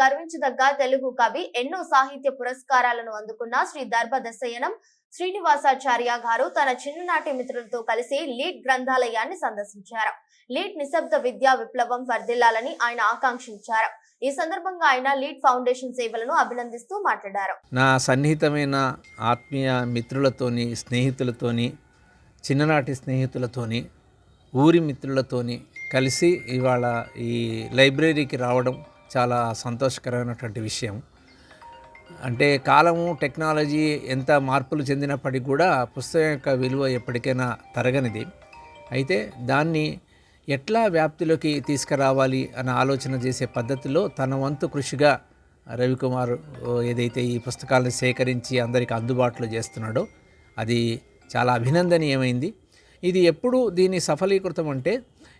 గర్వించదగ్గ తెలుగు కవి ఎన్నో సాహిత్య పురస్కారాలను అందుకున్న శ్రీ దర్భ దశయనం శ్రీనివాసాచార్య గారు తన చిన్ననాటి మిత్రులతో కలిసి లీడ్ గ్రంథాలయాన్ని సందర్శించారు. లీడ్ నిశ్శబ్ద విద్యా విప్లవం వర్ధిల్లాలని ఆయన ఆకాంక్షించారు. ఈ సందర్భంగా ఆయన లీడ్ ఫౌండేషన్ సేవలను అభినందిస్తూ మాట్లాడారు. నా సన్నిహితమైన ఆత్మీయ మిత్రులతోని స్నేహితులతోని చిన్ననాటి స్నేహితులతోని ఊరి మిత్రులతోని కలిసి ఇవాళ ఈ లైబ్రరీకి రావడం చాలా సంతోషకరమైనటువంటి విషయం. అంటే కాలము టెక్నాలజీ ఎంత మార్పులు చెందినప్పటికీ కూడా పుస్తకం యొక్క విలువ ఎప్పటికైనా తరగనిది. అయితే దాన్ని ఎట్లా వ్యాప్తిలోకి తీసుకురావాలి అన్న ఆలోచన చేసే పద్ధతిలో తన వంతు కృషిగా రవికుమార్ ఏదైతే ఈ పుస్తకాలను సేకరించి అందరికి అందుబాటులో చేస్తున్నాడో అది చాలా అభినందనీయమైంది. ఇది ఎప్పుడు దీన్ని సఫలీకృతం అంటే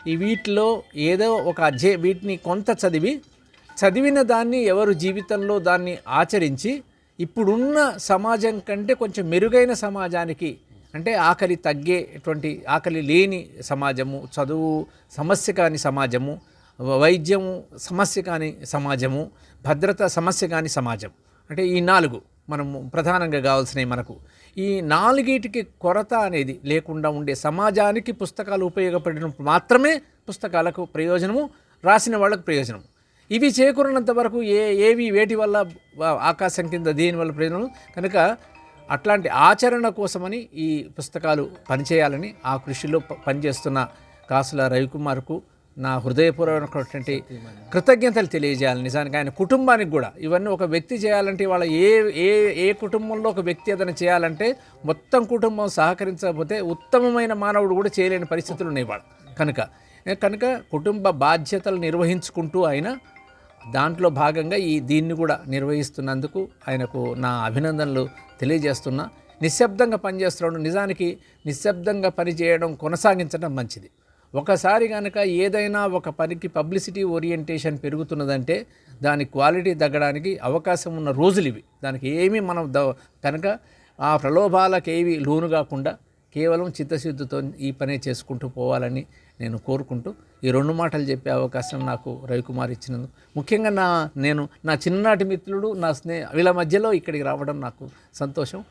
ఈ వీటిలో ఏదో ఒక అధ్యయ వీటిని కొంత చదివి చదివిన దాన్ని ఎవరు జీవితంలో దాన్ని ఆచరించి ఇప్పుడున్న సమాజం కంటే కొంచెం మెరుగైన సమాజానికి అంటే ఆకలి తగ్గేటువంటి ఆకలి లేని సమాజము చదువు సమస్య కాని సమాజము వైద్యము సమస్య కాని సమాజము భద్రత సమస్య కాని సమాజం. అంటే ఈ నాలుగు మనము ప్రధానంగా కావాల్సినవి మనకు. ఈ నాలుగిటికి కొరత అనేది లేకుండా ఉండే సమాజానికి పుస్తకాలు ఉపయోగపడినప్పుడు మాత్రమే పుస్తకాలకు ప్రయోజనము రాసిన వాళ్ళకు ప్రయోజనం ఇవి చేకూరినంత వరకు ఏ ఏవి వేటి వల్ల ఆకాశం కింద దేని వల్ల ప్రయోజనం? కనుక అట్లాంటి ఆచరణ కోసమని ఈ పుస్తకాలు పనిచేయాలని ఆ కృషిలో పనిచేస్తున్న కాసుల రవికుమార్కు నా హృదయపూర్వకమైనటువంటి కృతజ్ఞతలు తెలియజేయాలి. నిజానికి ఆయన కుటుంబానికి కూడా. ఇవన్నీ ఒక వ్యక్తి చేయాలంటే వాళ్ళ ఏ ఏ ఏ కుటుంబంలో ఒక వ్యక్తి ఏదైనా చేయాలంటే మొత్తం కుటుంబం సహకరించకపోతే ఉత్తమమైన మానవుడు కూడా చేయలేని పరిస్థితులు ఉన్నాయి వాళ్ళు. కనుక కనుక కుటుంబ బాధ్యతలు నిర్వహించుకుంటూ ఆయన దాంట్లో భాగంగా ఈ దీన్ని కూడా నిర్వహిస్తున్నందుకు ఆయనకు నా అభినందనలు తెలియజేస్తున్నా. నిశ్శబ్దంగా పనిచేస్తున్నాడు నిజానికి నిశ్శబ్దంగా పనిచేయడం కొనసాగించడం మంచిది. ఒకసారి కనుక ఏదైనా ఒక పనికి పబ్లిసిటీ ఓరియంటేషన్ పెరుగుతున్నదంటే దాని క్వాలిటీ తగ్గడానికి అవకాశం ఉన్న రోజులు ఇవి. దానికి ఏమీ మనం కనుక ఆ ప్రలోభాలకు ఏవి లోను కాకుండా కేవలం చిత్తశుద్ధితో ఈ పనే చేసుకుంటూ పోవాలని నేను కోరుకుంటూ ఈ రెండు మాటలు చెప్పే అవకాశం నాకు రవికుమార్ ఇచ్చినందుకు ముఖ్యంగా నా నేను నా చిన్ననాటి మిత్రుడు నా స్నేహ వీళ్ళ మధ్యలో ఇక్కడికి రావడం నాకు సంతోషం.